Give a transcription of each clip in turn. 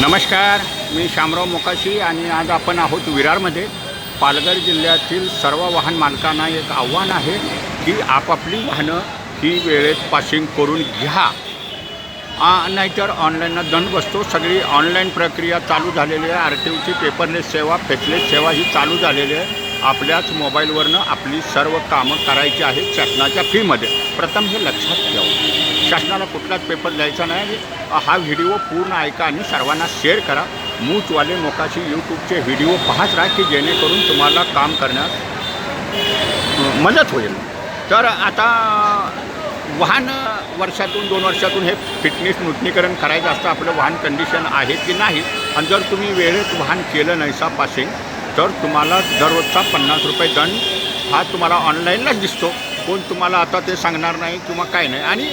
नमस्कार मी शामराव मोकाशी आणि आज आपण आहोत विरारमध्ये. पालघर जिल्ह्यातील सर्व वाहन मालकांना एक आव्हान आहे की आपापली वाहनं ही वेळेत पासिंग करून घ्या. आ, नाहीतर ऑनलाईनला दंड बसतो. सगळी ऑनलाईन प्रक्रिया चालू झालेली आहे. आर टी ओची पेपरलेस सेवा फेसलेस सेवा ही चालू झालेली आहे. आपल्याच मोबाईलवरनं आपली सर्व कामं करायची आहेत शासनाच्या फीमध्ये. प्रथम हे लक्षात ठेवा. शासनाला कुठलाच पेपर द्यायचा नाही. हा व्हिडिओ पूर्ण ऐका आणि सर्वांना शेअर करा. मूचवाले मोकाशी यूट्यूबचे व्हिडिओ पाहत राहा की जेणेकरून तुम्हाला काम करण्यास मदत होईल. तर आता वाहन वर्षातून दोन वर्षातून हे फिटनेस नूतनीकरण करायचं असतं आपलं वाहन कंडिशन आहे की नाही? आणि जर तुम्ही वेळेत वाहन केलं नाही सा पासिंग तर तुम्हाला दररोजचा पन्नास रुपये दंड हा तुम्हाला ऑनलाईनलाच दिसतो. कोण तुम्हाला आता ते सांगणार नाही किंवा काय नाही. आणि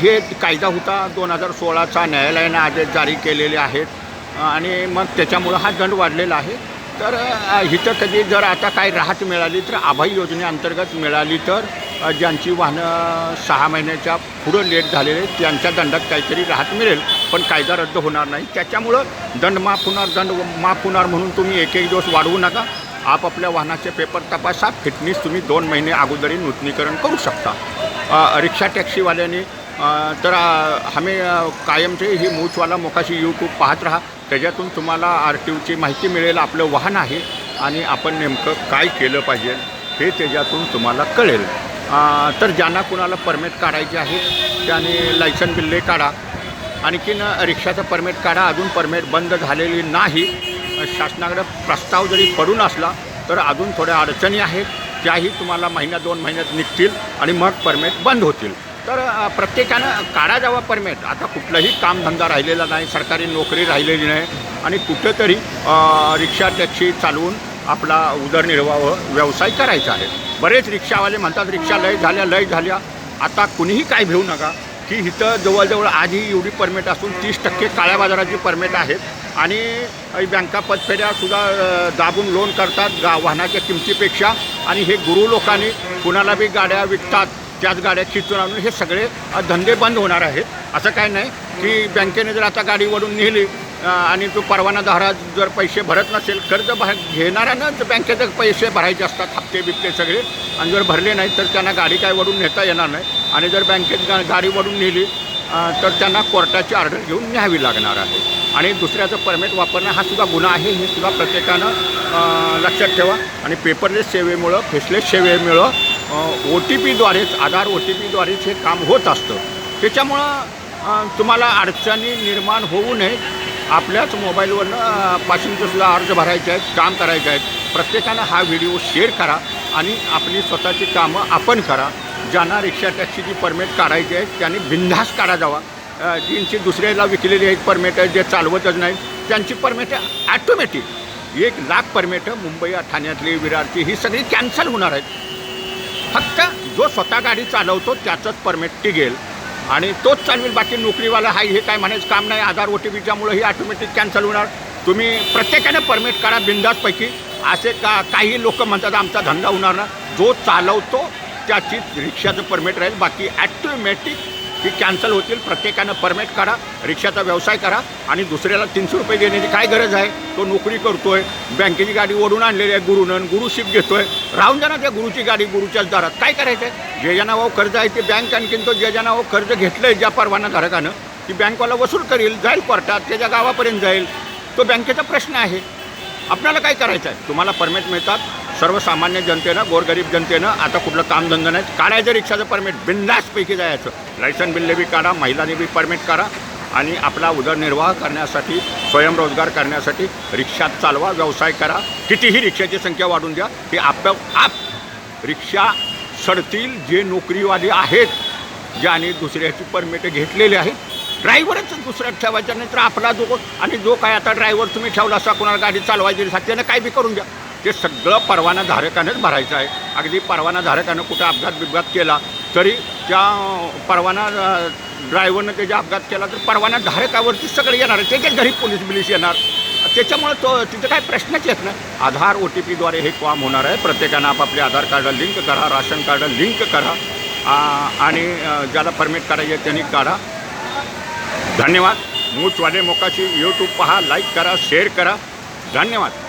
हे कायदा होता दोन हजार सोळाचा. न्यायालयानं आदेश जारी केलेले आहेत. आणि मग त्याच्यामुळं हा दंड वाढलेला आहे. तर इथं कधी जर आता काय राहत मिळाली तर आभाई योजनेअंतर्गत मिळाली तर ज्यांची वाहनं सहा महिन्याच्या पुढं लेट झालेले आहेत, त्यांच्या दंडात काहीतरी राहत मिळेल. पण कायदा रद्द होणार नाही. त्याच्यामुळं दंड माफ होणार दंड माफ होणार म्हणून तुम्ही एक एक दिवस वाढवू नका. आपापल्या वाहनाचे पेपर तपासा. फिटनेस तुम्ही दोन महिने अगोदरही नूतनीकरण करू शकता. रिक्षा टॅक्सीवाल्याने तर आम्ही कायमचे ही मूचवाला मोकाशी यूट्यूब पाहत राहा. त्याच्यातून तुम्हाला आर टी ओची माहिती मिळेल आपलं वाहन आहे आणि आपण नेमकं काय केलं पाहिजे हे त्याच्यातून तुम्हाला कळेल. तर ज्यांना कुणाला परमिट काढायचे आहे त्याने लायसन बिल्ले काढा. आणखीन रिक्षाचं परमिट काढा. अजून परमिट बंद झालेली नाही. शासनाकडे प्रस्ताव जरी पडून असला तर अजून थोड्या अडचणी आहेत. त्याही तुम्हाला महिन्या दोन महिन्यात निघतील आणि मग परमेट बंद होतील. तर प्रत्येकानं काढा जावा परमेट. आता कुठलाही कामधंदा राहिलेला नाही सरकारी नोकरी राहिलेली नाही आणि कुठंतरी रिक्षा टॅक्सी चालवून आपला उदरनिर्वाह व्यवसाय करायचा आहे. बरेच रिक्षावाले म्हणतात रिक्षा लय झाल्या लय झाल्या. आता कुणीही काय भेऊ नका. की इथं जवळजवळ आधी एवढी परमिट असून तीस टक्के काळ्या बाजाराची परमिट आहेत. आणि बँका पतफेऱ्यासुद्धा दाबून लोन करतात गा वाहनाच्या किमतीपेक्षा. आणि हे गुरु लोकांनी कुणाला बी गाड्या विकतात त्याच गाड्या खिचून आणून हे सगळे धंदे बंद होणार आहेत. असं काय नाही की बँकेने जर आता गाडी वडून नेली आणि तो परवानाधारा जर पैसे भरत नसेल कर्ज भर घेणाऱ्यानं बँकेचे पैसे भरायचे असतात हप्ते बिप्ते सगळे आणि जर भरले नाही तर त्यांना गाडी काय वडून नेता येणार नाही. आणि जर बँकेत गा गाडी वडून नेली तर त्यांना कोर्टाची ऑर्डर घेऊन न्यावी लागणार आहे. आणि दुसऱ्याचं परमेट वापरणं हा सुद्धा गुन्हा आहे. हे सुद्धा प्रत्येकानं लक्षात ठेवा. आणि पेपरलेस सेवेमुळं फेसलेस सेवेमुळं ओ टी पीद्वारेच आधार ओ टी पीद्वारेच हे काम होत असतं. त्याच्यामुळं तुम्हाला अडचणी निर्माण होऊ नये आपल्याच मोबाईलवरनं पासिंगचं सुद्धा अर्ज भरायचे आहेत काम करायचे आहेत. प्रत्येकानं हा व्हिडिओ शेअर करा आणि आपली स्वतःची कामं आपण करा. ज्यांना रिक्षा टॅक्सीची परमिट काढायची आहे त्यांनी बिनधास्त काढा जावा. अ, दुसऱ्याला विकलेली आहेत परमिट जे चालवतच नाहीत त्यांची परमिट ॲटोमॅटिक एक लाख परमिट मुंबई ठाण्यातली विरारची ही सगळी कॅन्सल होणार आहेत. फक्त जो स्वतः गाडी चालवतो त्याचंच परमिट टिकेल आणि तोच चालवेल बाकी नोकरीवाला हाय हे काय म्हणायचं काम नाही आधार ओ टी पीच्यामुळं ही ऑटोमॅटिक कॅन्सल होणार. तुम्ही प्रत्येकाने परमिट काढा बिंदासपैकी. असे का काही लोक म्हणतात आमचा धंदा होणार ना जो चालवतो त्याची रिक्षाचं परमिट राहील बाकी ॲटोमॅटिक ही कॅन्सल होतील. प्रत्येकानं परमिट काढा रिक्षाचा व्यवसाय करा आणि दुसऱ्याला तीनशे रुपये देण्याची काय गरज आहे? तो नोकरी करतोय बँकेची गाडी ओढून आणलेली आहे गुरुनं गुरुशिप घेतोय. राहून द्या ना त्या गुरुची गाडी गुरुच्याच दारात. काय करायचं आहे जे ज्या नावावर कर्ज आहे ते बँक आणखीन तो जे ज्या नावावर कर्ज घेतलं आहे ज्या परवानाधारकानं ती बँकवाला वसूल करेल जाईल कोर्टात त्याच्या गावापर्यंत जाईल. तो बँकेचा प्रश्न आहे. आपल्याला काय करायचं आहे तुम्हाला परमिट मिळतात. सर्वसामान्य जनतेनं गोरगरीब जनतेनं आता कुठलं कामधंदा नाही काढायचं रिक्षाचं परमिट बिंदासपैकी जायचं. लायसन बिल्ले बी काढा महिलांनी बी परमिट काढा आणि आपला उदरनिर्वाह करण्यासाठी स्वयंरोजगार करण्यासाठी रिक्षा चालवा व्यवसाय करा. कितीही रिक्षाची संख्या वाढून द्या हे आपोआप रिक्षा सडतील जे नोकरीवाले आहेत ज्याने दुसऱ्याची परमिट घेतलेली आहेत ड्रायव्हरच दुसऱ्या ठेवायचा नाही तर आपला जो आणि जो काय आता ड्रायव्हर तुम्ही ठेवला असा कोणाला गाडी चालवायची असेल, त्यानं काय बी करून द्या. ते सगळं परवानाधारकानंच भरायचं आहे. अगदी परवाना धारकानं कुठं अपघात बिपघात केला तरी त्या परवाना ड्रायव्हरनं त्याचा अपघात केला तर परवाना धारकावरती सगळं येणार. आहे त्याच्या घरी पोलीस बिलीस येणार त्याच्यामुळं तो तिथं काय प्रश्नच येत नाही. आधार ओ टी पीद्वारे हे काम होणार आहे. प्रत्येकानं आपापले आधार कार्ड लिंक करा राशन कार्ड लिंक करा आणि ज्याला परमिट करायचे आहे त्यांनी काढा. धन्यवाद. मूचवाले मोकाशी यूट्यूब पहा लाईक करा शेअर करा. धन्यवाद.